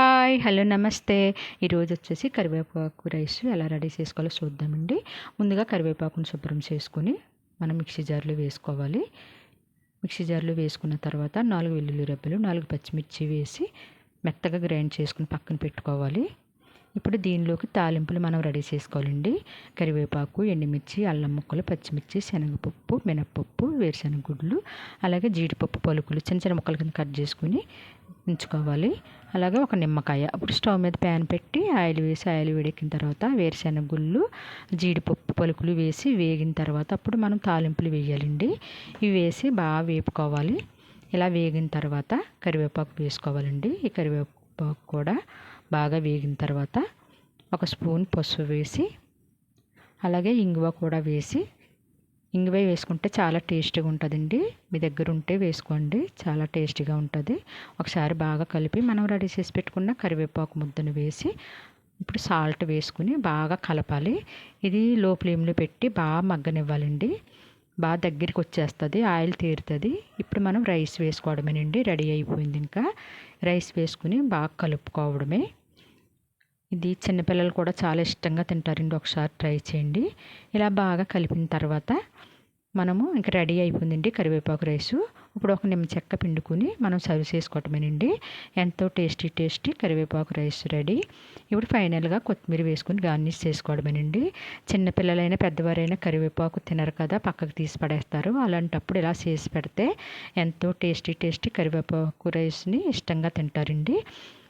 Hi hello నమస్తే. ఈరోజు వచ్చేసి కరివేపాకు రైస్ ఎలా రెడీ చేసుకోవాలో చూద్దామండి. ముందుగా కరివేపాకును శుభ్రం చేసుకుని మనం మిక్సీ జార్లో వేసుకోవాలి. మిక్సీ జార్లో వేసుకున్న తర్వాత నాలుగు వెల్లుల్లి రెబ్బలు నాలుగు పచ్చిమిర్చి వేసి మెత్తగా గ్రైండ్ చేసుకుని పక్కన పెట్టుకోవాలి. ఇప్పుడు దీనిలోకి తాలింపులు మనం రెడీ చేసుకోవాలండి. కరివేపాకు ఎండుమిర్చి అల్లం ముక్కలు పచ్చిమిర్చి శనగపప్పు మినప్పప్పు వేరుశనగ గుడ్లు అలాగే జీడిపప్పు పలుకులు చిన్న చిన్న ముక్కల కింద కట్ చేసుకుని ఉంచుకోవాలి అలాగే ఒక నిమ్మకాయ. అప్పుడు స్టవ్ మీద ప్యాన్ పెట్టి ఆయిల్ వేసి ఆయిల్ వేడెక్కిన తర్వాత వేరుశనగ గుళ్ళు జీడిపప్పు పలుకులు వేసి వేగిన తర్వాత అప్పుడు మనం తాలింపులు వేయాలండి. ఇవి వేసి బాగా వేపుకోవాలి. ఇలా వేగిన తర్వాత కరివేపాకు వేసుకోవాలండి. ఈ కరివేపాకు కూడా బాగా వేగిన తర్వాత ఒక స్పూన్ పసుపు వేసి అలాగే ఇంగువ కూడా వేసి ఇంగువే వేసుకుంటే చాలా టేస్టీగా ఉంటుందండి. మీ దగ్గర ఉంటే వేసుకోండి. చాలా టేస్టీగా ఉంటుంది. ఒకసారి బాగా కలిపి మనం రెడీ చేసి పెట్టుకున్న కరివేపాకు ముద్దను వేసి ఇప్పుడు సాల్ట్ వేసుకుని బాగా కలపాలి. ఇది లో ఫ్లేమ్లో పెట్టి బాగా మగ్గనివ్వాలండి. బాగా దగ్గరికి వచ్చేస్తుంది. ఆయిల్ తీరుతుంది. ఇప్పుడు మనం రైస్ వేసుకోవడమేనండి. రెడీ అయిపోయింది ఇంకా. రైస్ వేసుకుని బాగా కలుపుకోవడమే. ఇది చిన్నపిల్లలు కూడా చాలా ఇష్టంగా తింటారండి. ఒకసారి ట్రై చేయండి. ఇలా బాగా కలిపిన తర్వాత మనము ఇంకా రెడీ అయిపోయిందండి కరివేపాకు రైసు. ఇప్పుడు ఒక నిమ్మ చెక్క పిండుకుని మనం సర్వ్ చేసుకోవటమేనండి. ఎంతో టేస్టీ టేస్టీ కరివేపాకు రైస్ రెడీ. ఇప్పుడు ఫైనల్గా కొత్తిమీర వేసుకుని గార్నిష్ చేసుకోవడమేనండి. చిన్నపిల్లలైనా పెద్దవారైనా కరివేపాకు తినరు కదా పక్కకు తీసి పడేస్తారు. అలాంటప్పుడు ఇలా చేసి పెడితే ఎంతో టేస్టీ టేస్టీ కరివేపాకు రైస్ని ఇష్టంగా తింటారండి.